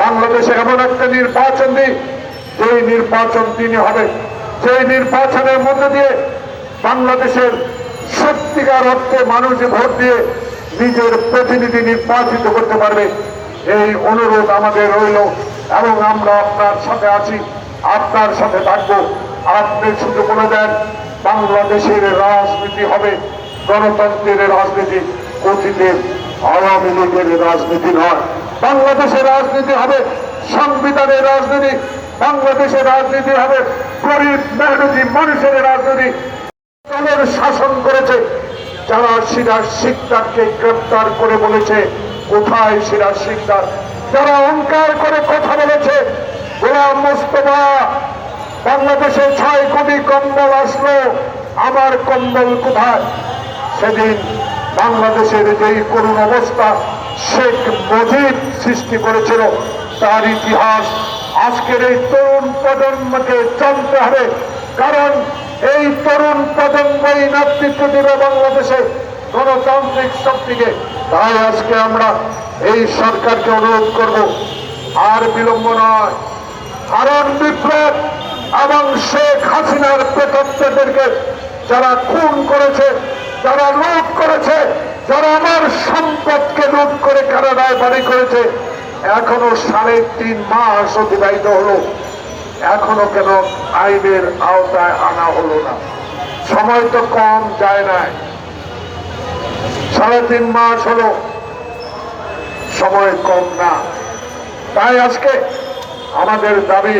বাংলাদেশে এমন একটা নির্বাচন দিই যেই নির্বাচন তিনি হবে। সেই নির্বাচনের মধ্যে দিয়ে বাংলাদেশের সত্যিকার অর্থে মানুষ ভোট দিয়ে নিজের প্রতিনিধি নির্বাচিত করতে পারবে, এই অনুরোধ আমাদের রইল এবং আমরা আপনার সাথে আছি, আপনার সাথে থাকব। আপনি শুধু বলে দেন, বাংলাদেশের রাজনীতি হবে, গণতন্ত্রের রাজনীতি, অতীতের আওয়ামী লীগের রাজনীতি নয়। বাংলাদেশের রাজনীতি হবে সংবিধানের রাজনীতি বাংলাদেশের রাজনীতি হবে, গরিব মেহনতি মানুষের রাজনীতি। শাসন করেছে, যারা সিরাজ শিকদারকে গ্রেপ্তার করে বলেছে, কোথায় সিরাজ শিকদার যারা অহংকার করে কথা বলেছে, গোলাম মোস্তফা, বাংলাদেশে ছয় কোটি কম্বল আসলো, আমার কম্বল কোথায়? সেদিন বাংলাদেশের যেই করুণ অবস্থা শেখ মুজিব সৃষ্টি করেছিল। তার ইতিহাস আজকের এই তরুণ প্রজন্মকে জানতে হবে। কারণ এই তরুণ প্রজন্মই নেতৃত্ব দেবে বাংলাদেশে গণতান্ত্রিক শক্তিকে। তাই আজকে আমরা এই সরকারকে অনুরোধ করব, আর বিলম্ব নয়। কারণ বিপ্লব এবং শেখ হাসিনার প্রেতত্বদেরকে যারা খুন করেছে, যারা লুট করেছে, যারা আমার সম্পদকে লুট করে কানাডায় বাড়ি করেছে। এখনও সাড়ে তিন মাস অতিবাহিত হলো। এখনও কেন আইনের আওতায় আনা হলো না। সময় তো কম, যায় নাই। সাড়ে তিন মাস হলো। সময় কম না। তাই আজকে আমাদের দাবি,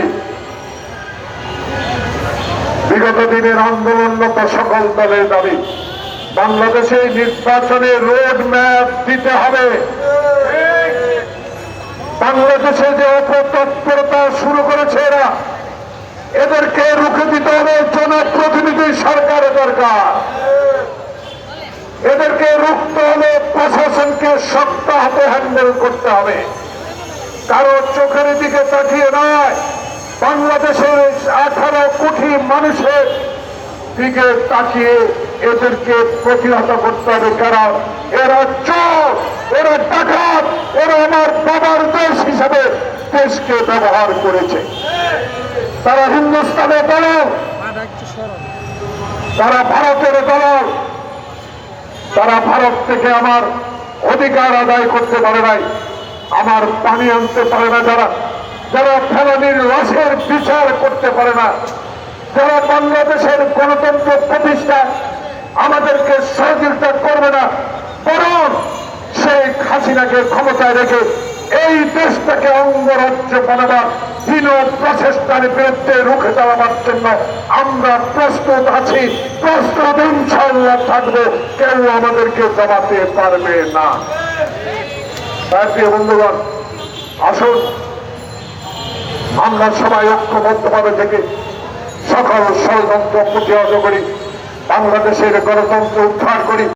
বিগত দিনের আন্দোলনরত সকল দলের দাবি বাংলাদেশে নির্বাচনে রোড ম্যাপ দিতে হবে। বাংলাদেশে যে অপতৎপরতা শুরু করেছে এরা, এদেরকে রুখে দিতে হবে জনপ্রতিনিধি সরকারের দরকার। এদেরকে রুখতে হলে প্রশাসনকে শক্ত হাতে হ্যান্ডেল করতে হবে। কারও চোখের দিকে তাকিয়ে নয়, বাংলাদেশের আঠারো কোটি মানুষের দিকে তাকিয়ে এদেরকে প্রতিহত করতে হবে। কারণ এরা চোর, এরা ডাকাত, এরা আমার বাবার দেশ হিসাবে দেশকে ব্যবহার করেছে। তারা হিন্দুস্তানে দলল তারা ভারতের দলল তারা ভারত থেকে আমার অধিকার আদায় করতে পারে নাই, আমার পানি আনতে পারে না যারা। যারা ফেলানির লাশের বিচার করতে পারে না, যারা বাংলাদেশের গণতন্ত্র প্রতিষ্ঠা আমাদেরকে সহযোগিতা করবে না, বরং শেখ হাসিনাকে ক্ষমতায় রেখে এই দেশটাকে অঙ্গরাজ্য বানাবার হীন প্রচেষ্টার বিরুদ্ধে রুখে দাঁড়াবার জন্য আমরা প্রস্তুত আছি, প্রস্তুত ইনশাল্লাহ থাকব, কেউ আমাদেরকে জমাতে পারবে না। বন্ধুগণ, আসুন, আমরা সবাই ঐক্যবদ্ধভাবে থেকে সকল ষড়যন্ত্র প্রতিহত করি। বাংলাদেশের গণতন্ত্র উদ্ধার করি।